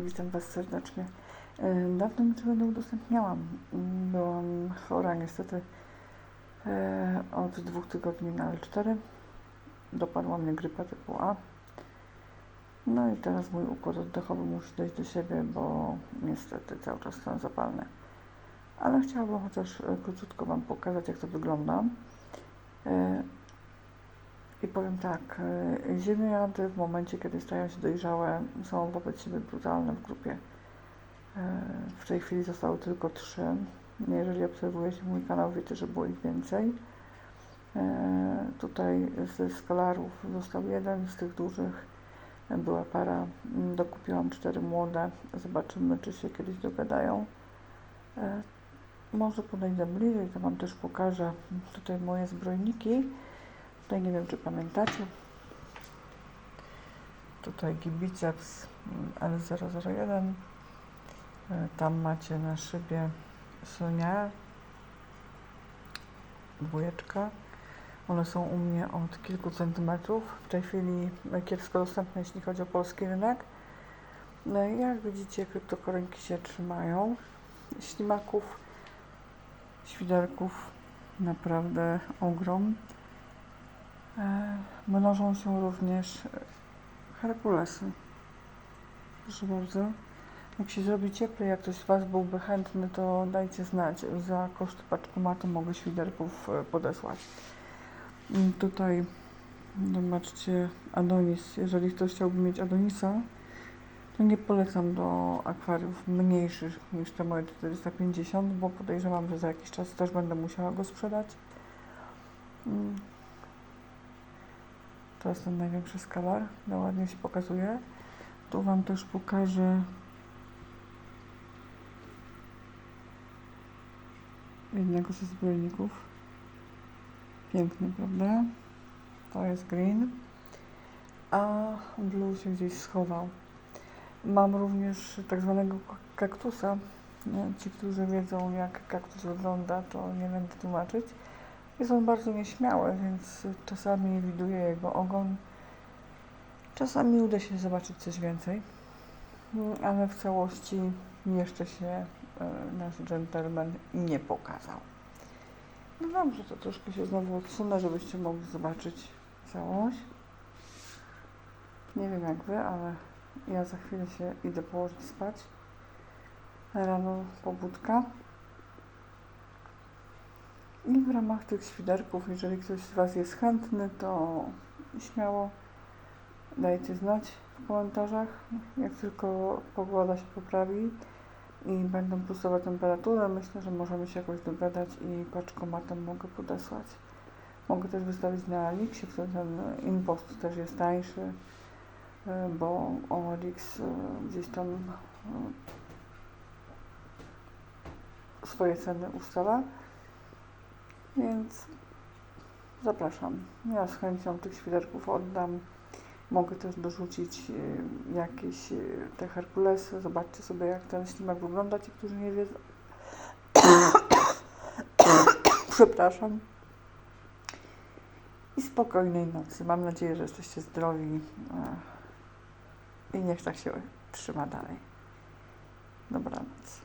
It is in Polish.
Witam Was serdecznie. E, Dawno niczego nie udostępniałam. Byłam chora niestety e, od dwóch tygodni na L4. Dopadła mnie grypa typu A. No i teraz mój układ oddechowy musi dojść do siebie, bo niestety cały czas stan zapalny. Ale chciałabym chociaż e, króciutko Wam pokazać, jak to wygląda. I powiem tak, e, ziemniady w momencie, kiedy stają się dojrzałe, są wobec siebie brutalne w grupie. E, W tej chwili zostały tylko trzy. Jeżeli obserwujecie mój kanał, wiecie, że było ich więcej. E, Tutaj ze skalarów został jeden z tych dużych. Była para, dokupiłam cztery młode. Zobaczymy, czy się kiedyś dogadają. Może podejdę bliżej, to Wam też pokażę tutaj moje zbrojniki. Tutaj nie wiem, czy pamiętacie. Tutaj Gibiceps mm, L001. E, Tam macie na szybie Sonia. Dwójeczka. One są u mnie od kilku centymetrów. W tej chwili kiepsko dostępne, jeśli chodzi o polski rynek. No i jak widzicie, kryptokorynki się trzymają. Ślimaków, świderków, naprawdę ogrom. E, Mnożą się również Herkulesy. Proszę bardzo. Jak się zrobi cieplej, jak ktoś z Was byłby chętny, to dajcie znać. Za koszt paczkomatu mogę świderków e, podesłać. Mm, Tutaj zobaczcie Adonis. Jeżeli ktoś chciałby mieć Adonisa, to nie polecam do akwariów mniejszych niż te moje 450, bo podejrzewam, że za jakiś czas też będę musiała go sprzedać. To jest ten największy skalar, no ładnie się pokazuje. Tu Wam też pokażę jednego ze zbrojników. Piękny, prawda? To jest green. A blue się gdzieś schował. Mam również tak zwanego kaktusa. Ci, którzy wiedzą, jak kaktus wygląda, to nie będę tłumaczyć. Jest on bardzo nieśmiały, więc czasami widuję jego ogon. Czasami uda się zobaczyć coś więcej, ale w całości jeszcze się e, nasz dżentelmen nie pokazał. No dobrze, to troszkę się znowu odsunę, żebyście mogli zobaczyć całość. Nie wiem jak wy, ale ja za chwilę się idę położyć spać. Rano pobudka. W ramach tych świderków, jeżeli ktoś z Was jest chętny, to śmiało dajcie znać w komentarzach, jak tylko pogoda się poprawi i będą plusowe temperatury, myślę, że możemy się jakoś dogadać i paczkomatem mogę podesłać. Mogę też wystawić na Alixie, wtedy ten impost też jest tańszy, y, bo Alix y, gdzieś tam y, swoje ceny ustala. Więc zapraszam. Ja z chęcią tych świderków oddam. Mogę też dorzucić y, jakieś y, te Herkulesy. Zobaczcie sobie, jak ten ślimak wygląda, ci, którzy nie wiedzą. Przepraszam. I spokojnej nocy. Mam nadzieję, że jesteście zdrowi. e, I niech tak się trzyma dalej. Dobranoc.